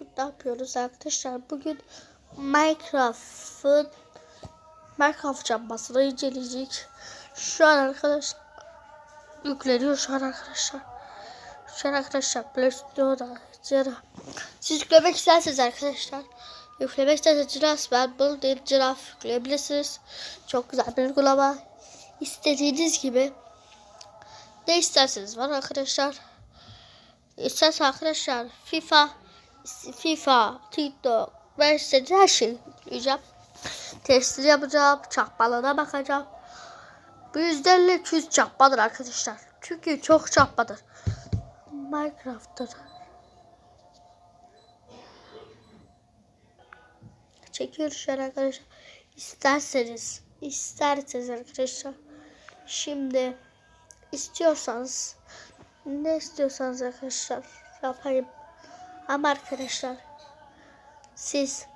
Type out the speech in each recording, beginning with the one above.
Bugün ne yapıyoruz arkadaşlar? Bugün Minecraft'ın Minecraft çapmasını inceleyecek. Şu an arkadaşlar yükleniyor şu an arkadaşlar. Şu an arkadaşlar Play Store'da Cira. Siz yüklemek isterseniz arkadaşlar. Yüklemek isterseniz Ciraf ben bunu değil Ciraf yükleyebilirsiniz. Çok güzel bir uygulama. İstediğiniz gibi ne isterseniz var arkadaşlar. İstersen arkadaşlar FIFA, FIFA, TikTok, ben istediğiniz her şeyi yükleyeceğim. Testini yapacağım, çakmalarına bakacağım. Bu yüzde elli iki yüz çakmadır arkadaşlar. Çünkü çok çakmadır. Minecraft'tır. Çekiyoruz şu an arkadaşlar. İsterseniz, isterseniz arkadaşlar. Şimdi istiyorsanız ne istiyorsanız arkadaşlar yapayım. Ama arkadaşlar siz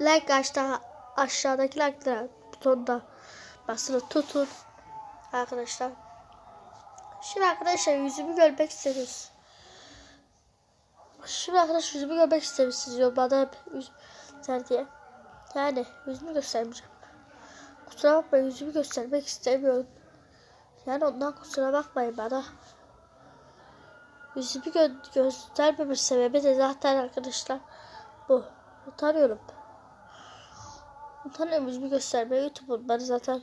like aşağı, aşağıdaki like butonda basılı tutun arkadaşlar. Şimdi arkadaşlar yüzümü görmek istiyoruz. Şimdi arkadaşlar yüzümü görmek istemişsiniz yorumlarda hep yüzler diye. Yani yüzümü göstermeyeceğim. Kusura bakmayın yüzümü göstermek istemiyorum. Yani ondan kusura bakmayın bana. Yüzümü gö göstermemiş sebebi de zaten arkadaşlar bu. Utanıyorum. Utanıyorum yüzümü göstermeye YouTube'un bana zaten.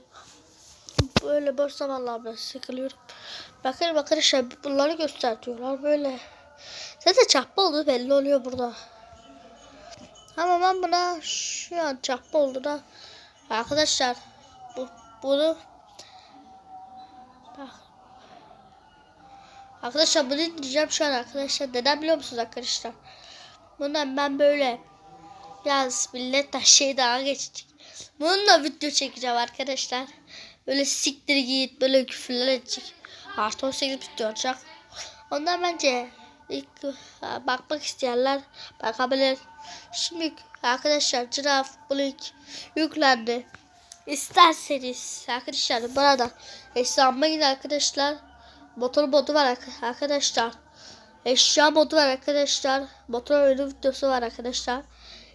Böyle boş zamanlarda sıkılıyorum. Bakın arkadaşlar bunları gösteriyorlar böyle. Zaten çapma olduğu belli oluyor burada. Ama ben buna şu an çapma olduğuna arkadaşlar bu, bunu Bak. Arkadaşlar bunu indireceğim şu an arkadaşlar. Neden biliyor musunuz arkadaşlar? Bundan ben böyle biraz millet şey daha geçecek. Bununla video çekeceğim arkadaşlar. Böyle siktir git böyle küfürler edecek. Artı 18 video olacak. Ondan bence ilk bakmak isteyenler bakabilir. Şimdi arkadaşlar Giraf Blink yüklendi. İsterseniz arkadaşlar burada hesabıma arkadaşlar. Motor modu var arkadaşlar. Eşya modu var arkadaşlar. Motor oyunu videosu var arkadaşlar.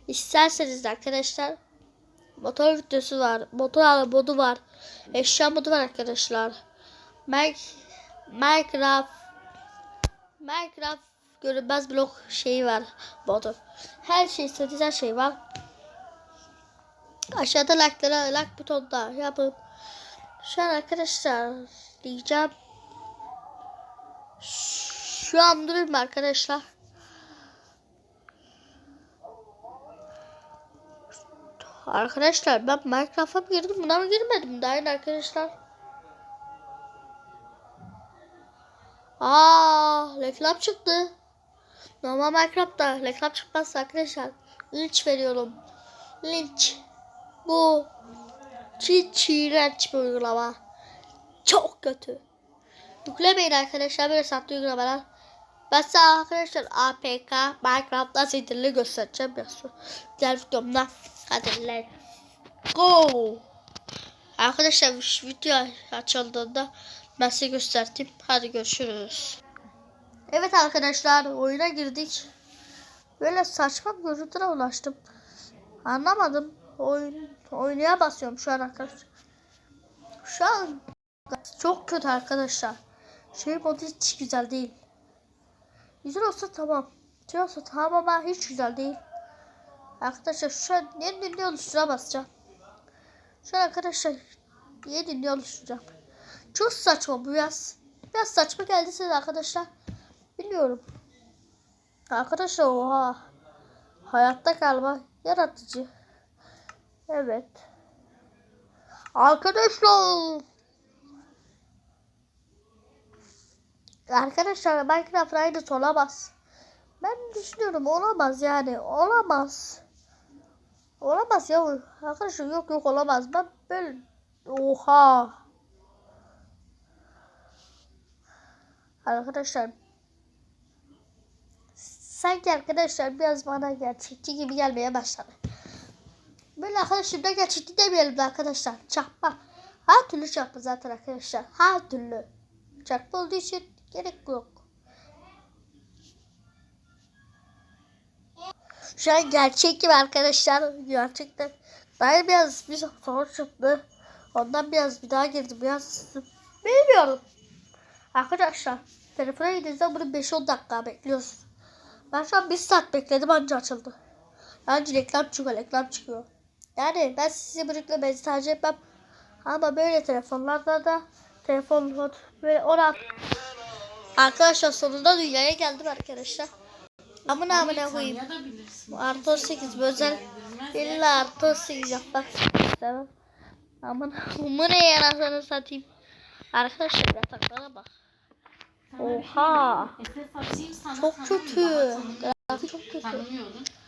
İsterseniz arkadaşlar motor videosu var. Motor modu var. Eşya modu var arkadaşlar. Minecraft Minecraft görünmez blok şeyi var modu. Her şey istediğiniz her şey var. Aşağıda like'lara like butonda yapın. Şu an arkadaşlar diyeceğim. Şu an durayım arkadaşlar. Arkadaşlar ben Minecraft'a mı girdim buna mı girmedim daha yeni arkadaşlar. Aa, reklam çıktı. Normal Minecraft'ta reklam çıkmaz arkadaşlar. Linç veriyorum. Linç. Bu hiç iğrenç bir uygulama. Çok kötü. Yüklemeyin arkadaşlar böyle sahte uygulamalar. Ben size arkadaşlar APK Minecraft nasıl indirilir göstereceğim biraz sonra. Diğer videomda. Hadi go. Arkadaşlar video açıldığında ben size gösterdim. Hadi görüşürüz. Evet arkadaşlar oyuna girdik. Böyle saçma bir görüntüne ulaştım. Anlamadım. Oyun, oynaya basıyorum şu an arkadaşlar. Şu an çok kötü arkadaşlar. Şey modu hiç güzel değil. Güzel olsa tamam. Şey olsa tamam ama hiç güzel değil. Arkadaşlar şu an yeni dinliyor oluştura basacağım. Şu an arkadaşlar yeni dinliyor oluşturacağım. Çok saçma bu biraz. Biraz saçma geldi size arkadaşlar. Bilmiyorum. Arkadaşlar oha. Hayatta kalma yaratıcı. Evet. Arkadaşlar. Arkadaşlar Minecraft aynısı olamaz. Ben düşünüyorum olamaz yani. Olamaz. Olamaz ya. Arkadaşlar yok yok olamaz. Ben böyle oha. Arkadaşlar sanki arkadaşlar biraz bana gerçekçi gibi gelmeye başladı. Böyle arkadaşlar da gerçekçi demeyelim de arkadaşlar. Çakma. Her türlü çakma zaten arkadaşlar. Her türlü. Çakma olduğu için gerek yok. Şu an gerçek gibi arkadaşlar. Gerçekten. Ben biraz bir soru çıktı. Ondan biraz bir daha girdim. Biraz bilmiyorum. Arkadaşlar telefona gidince bunu 5-10 dakika bekliyoruz. Ben şu an 1 saat bekledim anca açıldı. Anca reklam çıkıyor, reklam çıkıyor. Yani ben sizi böyle mesaj etmem. Ama böyle telefonlarda da telefon böyle 16 Arkadaşlar sonunda dünyaya geldim arkadaşlar. Amına amına koyayım. Artı 18 bu özel. İlla artı 18 yapmak istemem. Bu ne yarasını satayım. Arkadaşlar yataklara bak. Oha. Çok kötü. Grafik çok kötü.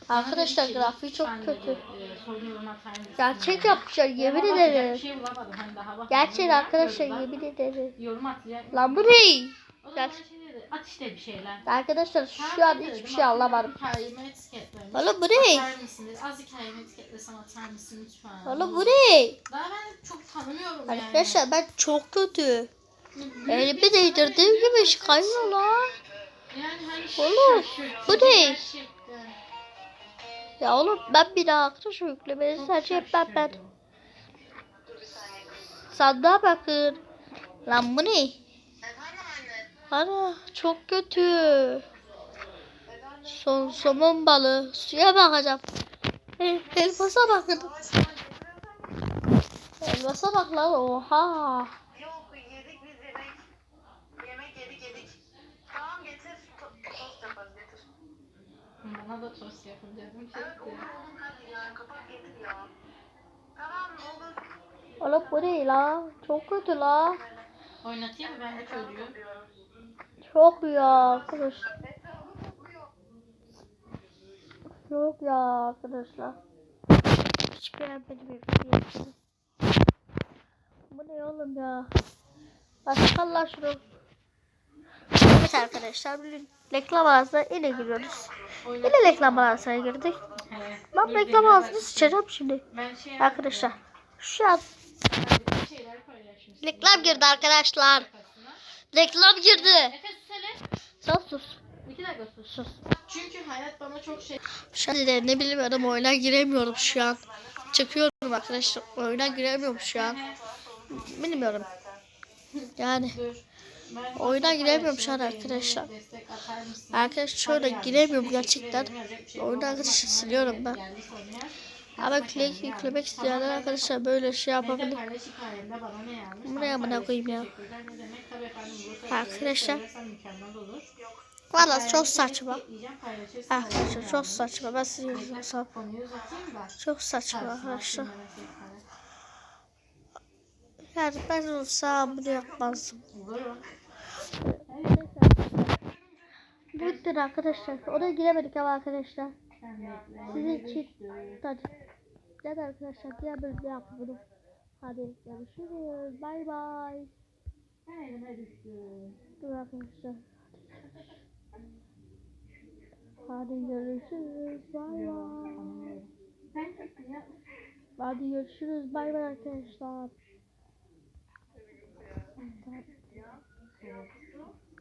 Arkadaşlar grafiği çok kötü. Gerçek yapmışlar yemin ederim. Gerçek arkadaşlar yemin ederim. Lan bu ne? Bana şey. At işte bir şeyler. Arkadaşlar şu an hiçbir şey anlamadım. Oğlum bu ne? Atar mısın dedi. Az hikayemi etiketlesem atar mısın lütfen. Oğlum bu ne? Daha ben çok tanımıyorum yani. Arkadaşlar ben çok kötü. Elimi değdirdiğim gibi çıkıyor lan. Yani hani Oğlum, bu ne? Ya oğlum ben bir daha arkadaş yüklemeni Çok tercih etmem ben. şaşırdım. Sandığa bakın. Lan bu ne? Ana çok kötü. Son somon balığı. Suya bakacağım. El, elmasa bakın. Elmasa bak lan oha. Yok yedik biz yemek. Yemek yedik yedik. Tamam getir. To- tost yaparız getir. Bana da tost yapın dedim. Evet olur olur hadi ya kapat getir ya. Tamam olur. Oğlum bu ne la? Çok kötü la. Oynatayım mı ben bu çocuğu? Çok ya arkadaş. Yok ya arkadaşlar. Hiç beğenmedim hepsini. Bu ne oğlum ya? Başka Allah şunu. Evet arkadaşlar bugün reklam arasına yine giriyoruz. Yine reklam arasına girdik. Ben reklam arasını sıçacağım şimdi. Şey Arkadaşlar şu an reklam girdi arkadaşlar. Reklam girdi. Efe sus hele. Sen sus. İki dakika sus. Sus. Çünkü hayat bana çok şey... De ne bilmiyorum oyuna giremiyorum şu an. Çıkıyorum arkadaşlar. Oyuna giremiyorum şu an. Bilmiyorum. Yani Oyuna giremiyorum şu an arkadaşlar. arkadaşlar şöyle giremiyorum gerçekten. şey Oyunu arkadaşlar siliyorum ben. Ama yüklemek yazmış. isteyenler arkadaşlar böyle şey yapabilir. hikayemde bana koyayım ya? Arkadaşlar. Valla çok saçma. Arkadaşlar çok saçma. Ben size da. Çok saçma arkadaşlar. Yani ben olsam bunu yapmazdım. Bitti arkadaşlar. Oraya giremedik ama arkadaşlar. Sizin için. Hadi. Hadi arkadaşlar diğer bölümde yapalım. Hadi görüşürüz. Bay bay. Dur arkadaşlar. Hadi görüşürüz. Bay bay. Hadi görüşürüz. Bay bay arkadaşlar. Evet.